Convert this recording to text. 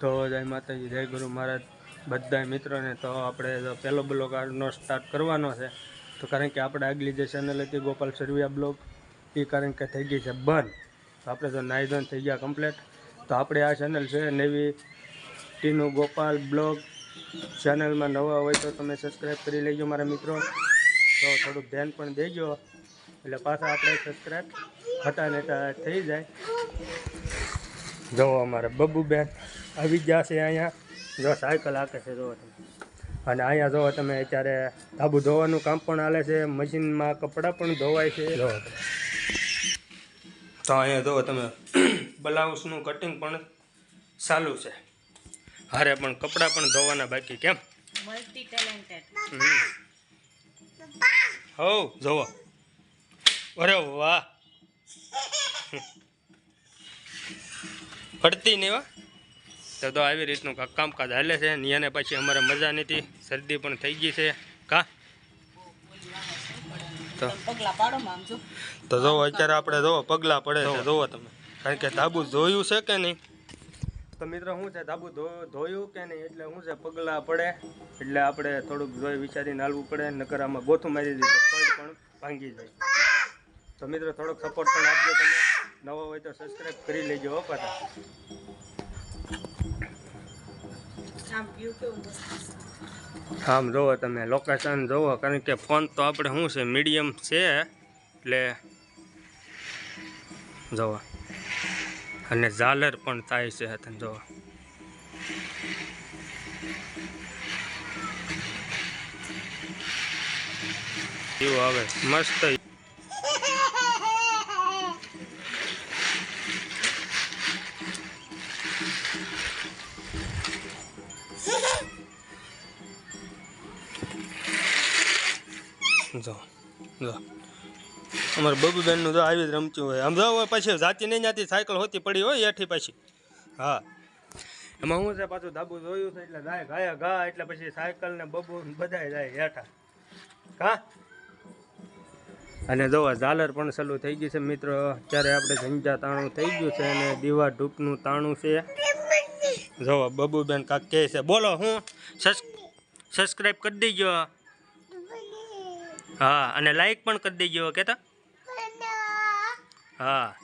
તો જય માતાજી, જય ગુરુ મહારાજ. બધા મિત્રોને તો આપણે પહેલો બ્લોગ આજનો સ્ટાર્ટ કરવાનો છે. તો કારણ કે આપણે આગલી જે ચેનલ હતી ગોપાલ સરવિયા બ્લોગ એ કારણ કે થઈ ગઈ છે બંધ. તો આપણે તો નાઈ થઈ ગયા કમ્પ્લેટ તો આપણે આ ચેનલ છે નવી ટીનું ગોપાલ બ્લોગ. ચેનલમાં નવા હોય તો તમે સબસ્ક્રાઈબ કરી લેજો મારા મિત્રો. તો થોડુંક ધ્યાન પણ દેજો. એટલે પાછા આપણે સબસ્ક્રાઈબ હટા નેટા થઈ જાય. જો અમારે બબ્બુબેન આવી ગયા છે અહીંયા. જો સાયકલ હાકે છે જો તમે. અને અહીંયા જો તમે અત્યારે ધાબુ ધોવાનું કામ પણ હાલે છે મશીનમાં કપડાં પણ ધોવાય છે. જો. તો અહીંયા જો તમે બ્લાઉઝનું કટિંગ પણ ચાલુ છે. હારે પણ કપડાં પણ ધોવાના બાકી કેમ? મલ્ટી ટેલેન્ટેડ હો જોવો અરે વાહ. પડતી નહીં હો. તો તો આવી રીતનું કામકાજ હાલે છે. નિયાને પછી અમારે મજા નથી શરદી પણ થઈ ગઈ છે. કા? તો જો તો જોવો અત્યારે આપણે જોવો પગલાં પડે છે. જોવો. તમે. કારણ કે ધાબુ ધોયું છે કે નહીં? તો મિત્રો શું છે? ધાબુ ધોયું કે નહીં? એટલે શું છે? પગલાં પડે. એટલે આપણે થોડુંક જોઈ વિચારીને હાલવું પડે. નકર આમાં ગોથું મારી દીધું. પણ ભાંગી જાય. તો મિત્રો થોડોક સપોર્ટ પણ આપજો તમે. નવો હોય તો સબસ્ક્રાઈબ કરી લેજો હો પાછા. આમ જોવો તમે લોકેશન જોવો કારણ કે ફોન તો આપણે શું છે મીડિયમ છે એટલે જોવો. અને ઝાલર પણ થાય છે તમે જોવો. એવું આવે? મસ્ત જો જો અમારે બબુબેનનું તો આવી જ રમતું હોય. આમ જો પછી, જાતી નહીં, જાતી સાયકલ હોતી પડી હોય એઠી પછી. હા. એમાં હું છે, પાછું ધાબુ જોયું છે, એટલે જાય ગાયા ઘા એટલે પછી સાયકલ ને બબુ બધાય જાય હેઠા. હા અને જોવા, ઝાલર પણ સલું થઈ ગયું છે, મિત્રો. અત્યારે આપણે ઝંઝા તાણું થઈ ગયું છે અને દીવા ધૂપનું તાણું છે. જોવા બબુબેન કાક કહે છે. બોલો, હું સબસ્ક્રાઈબ કરી દેજો. હા અને લાઈક પણ કરી દેજો કેતા? હા.